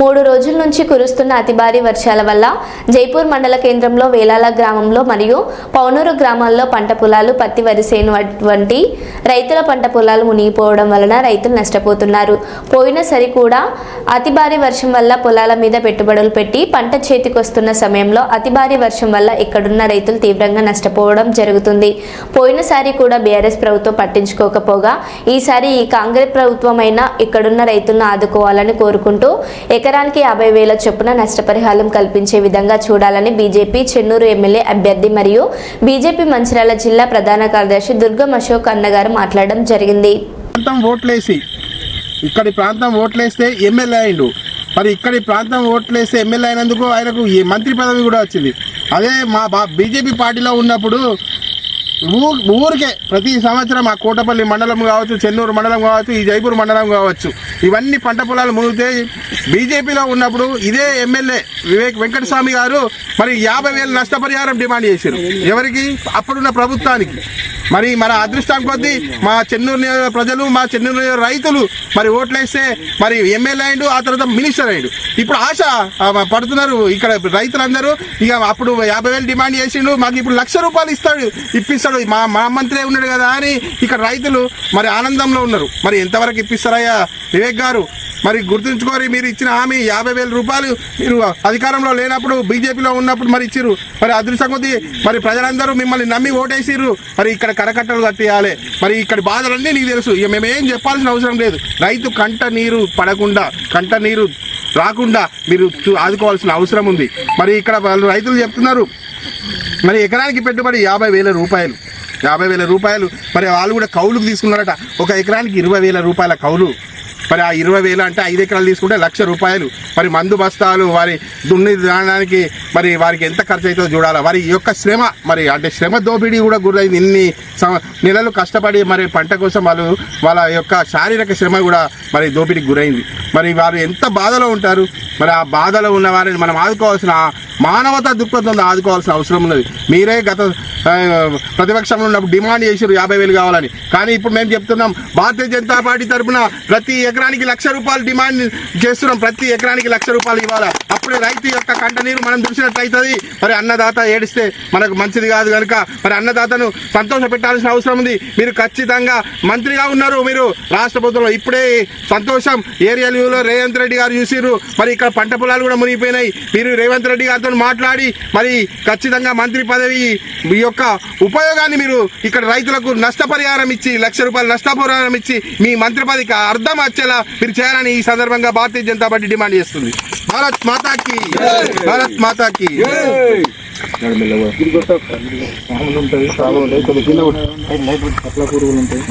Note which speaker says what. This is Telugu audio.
Speaker 1: మూడు రోజుల నుంచి కురుస్తున్న అతి భారీ వర్షాల వల్ల జైపూర్ మండల కేంద్రంలో వేలాల గ్రామంలో మరియు పౌనూరు గ్రామాల్లో పంట పొలాలు పత్తి వరిసేను వంటి రైతుల పంట పొలాలు మునిగిపోవడం వలన రైతులు నష్టపోతున్నారు. పోయిన సరి కూడా అతి భారీ వర్షం వల్ల పొలాల మీద పెట్టుబడులు పెట్టి పంట చేతికొస్తున్న సమయంలో అతి భారీ వర్షం వల్ల ఇక్కడున్న రైతులు తీవ్రంగా నష్టపోవడం జరుగుతుంది. పోయినసారి కూడా బీఆర్ఎస్ ప్రభుత్వం పట్టించుకోకపోగా ఈసారి ఈ కాంగ్రెస్ ప్రభుత్వమైనా ఇక్కడున్న రైతులను ఆదుకోవాలని కోరుకుంటూ ఎకరానికి యాభై వేల చొప్పున నష్టపరిహారం కల్పించే విధంగా చూడాలని బీజేపీ చెన్నూరు ఎమ్మెల్యే అభ్యర్థి మరియు బీజేపీ మంచిర్యాల జిల్లా ప్రధాన కార్యదర్శి దుర్గం అశోక్ అన్నగారు మాట్లాడడం జరిగింది.
Speaker 2: ప్రాంతం ఓట్లేసి ఇక్కడి ప్రాంతం ఓట్లేస్తే ఎమ్మెల్యే అయిండు. మరి ఇక్కడి ప్రాంతం ఓట్లేస్తే ఎమ్మెల్యే అయినందుకు ఆయనకు ఈ మంత్రి పదవి కూడా వచ్చింది. అదే మా బీజేపీ పార్టీలో ఉన్నప్పుడు ఊరికే ప్రతి సంవత్సరం ఆ కోటపల్లి మండలం కావచ్చు చెన్నూరు మండలం కావచ్చు ఈ జైపూర్ మండలం కావచ్చు. ఇవన్నీ పంట పొలాలు మునిగితే బీజేపీలో ఉన్నప్పుడు ఇదే ఎమ్మెల్యే వివేక్ వెంకటస్వామి గారు మరి యాభై వేలు నష్టపరిహారం డిమాండ్ చేశారు. ఎవరికి? అప్పుడున్న ప్రభుత్వానికి. మరి మన అదృష్టం కొద్దీ మా చెన్నూరు నియోజక ప్రజలు మా చెన్నూరు నియోజక రైతులు మరి ఓట్లేస్తే మరి ఎమ్మెల్యే అయిండు ఆ తర్వాత మినిస్టర్ అయ్యాడు. ఇప్పుడు ఆశ పడుతున్నారు ఇక్కడ రైతులందరూ. ఇక అప్పుడు యాభై వేలు డిమాండ్ చేసిండు మాకు ఇప్పుడు లక్ష రూపాయలు ఇస్తాడు ఇప్పిస్తాడు. మా మా మంత్రి ఉన్నాడు కదా అని ఇక్కడ రైతులు మరి ఆనందంలో ఉన్నారు. మరి ఎంతవరకు ఇప్పిస్తారయ్యా? వివేక్ గారు మరి గుర్తుంచుకోరి మీరు ఇచ్చిన హామీ యాభై వేల రూపాయలు మీరు అధికారంలో లేనప్పుడు బీజేపీలో ఉన్నప్పుడు మరి ఇచ్చిర్రు. మరి అదృష్టం కొద్దీ మరి ప్రజలందరూ మిమ్మల్ని నమ్మి ఓటేసిర్రు. మరి ఇక్కడ కరకట్టలు కట్టేయాలి. మరి ఇక్కడ బాధలన్నీ నీకు తెలుసు. ఇక మేమేం చెప్పాల్సిన అవసరం లేదు. రైతు కంట నీరు పడకుండా కంట నీరు రాకుండా మీరు ఆదుకోవాల్సిన అవసరం ఉంది. మరి ఇక్కడ వాళ్ళు రైతులు చెప్తున్నారు మరి ఎకరానికి పెట్టుబడి యాభై వేల రూపాయలు. యాభై వేల రూపాయలు. మరి వాళ్ళు కూడా కౌలుకు తీసుకున్నారట. ఒక ఎకరానికి ఇరవై వేల రూపాయల కౌలు. మరి ఆ ఇరవై వేలు అంటే ఐదు ఎకరాలు తీసుకుంటే లక్ష రూపాయలు. మరి మందు బస్తాలు వారి దున్ని దానికి మరి వారికి ఎంత ఖర్చు అవుతుందో చూడాలి. వారి యొక్క శ్రమ మరి అంటే శ్రమ దోపిడీ కూడా గురైంది. ఇన్ని సం- నెలలు కష్టపడి మరి పంట కోసం వాళ్ళు వాళ్ళ యొక్క శారీరక శ్రమ కూడా మరి దోపిడీకి గురైంది. మరి వారు ఎంత బాధలో ఉంటారు? మరి ఆ బాధలో ఉన్న వారిని మనం ఆదుకోవాల్సిన మానవతా దృక్పథం ఆదుకోవాల్సిన అవసరం ఉన్నది. మీరే గత ప్రతిపక్షంలో ఉన్నప్పుడు డిమాండ్ చేసారు యాభై వేలు కావాలని. కానీ ఇప్పుడు మేము చెప్తున్నాం భారతీయ జనతా పార్టీ తరఫున ప్రతి ఎకరానికి లక్ష రూపాయలు డిమాండ్ చేస్తున్నాం. ప్రతి ఎకరానికి లక్ష రూపాయలు ఇవ్వాలి? అప్పుడే రైతు యొక్క కంట నీరు మనం చూసినట్లయితుంది. మరి అన్నదాత ఏడిస్తే మనకు మంచిది కాదు కనుక మరి అన్నదాతను సంతోష పెట్టాల్సిన అవసరం ఉంది. మీరు ఖచ్చితంగా మంత్రిగా ఉన్నారు మీరు. రాష్ట్ర ప్రభుత్వంలో ఇప్పుడే సంతోషం. ఏరియాలో రేవంత్ రెడ్డి గారు చూసిరు మరి ఇక్కడ పంట పొలాలు కూడా మునిగిపోయినాయి. మీరు రేవంత్ రెడ్డి గారితో మాట్లాడి మరి ఖచ్చితంగా మంత్రి పదవి మీ యొక్క ఉపయోగాన్ని మీరు ఇక్కడ రైతులకు నష్టపరిహారం ఇచ్చి లక్ష రూపాయలు నష్టపరిహారం ఇచ్చి మీ మంత్రి పదవికి అర్థం వచ్చేలా మీరు చేయాలని ఈ సందర్భంగా భారతీయ జనతా పార్టీ డిమాండ్ చేస్తుంది. భారత్ మాతాకి. భారత్ మాతాకి.
Speaker 3: ఉంటుంది ఉంటాయి కొన్ని అట్లా ఉంటాయి.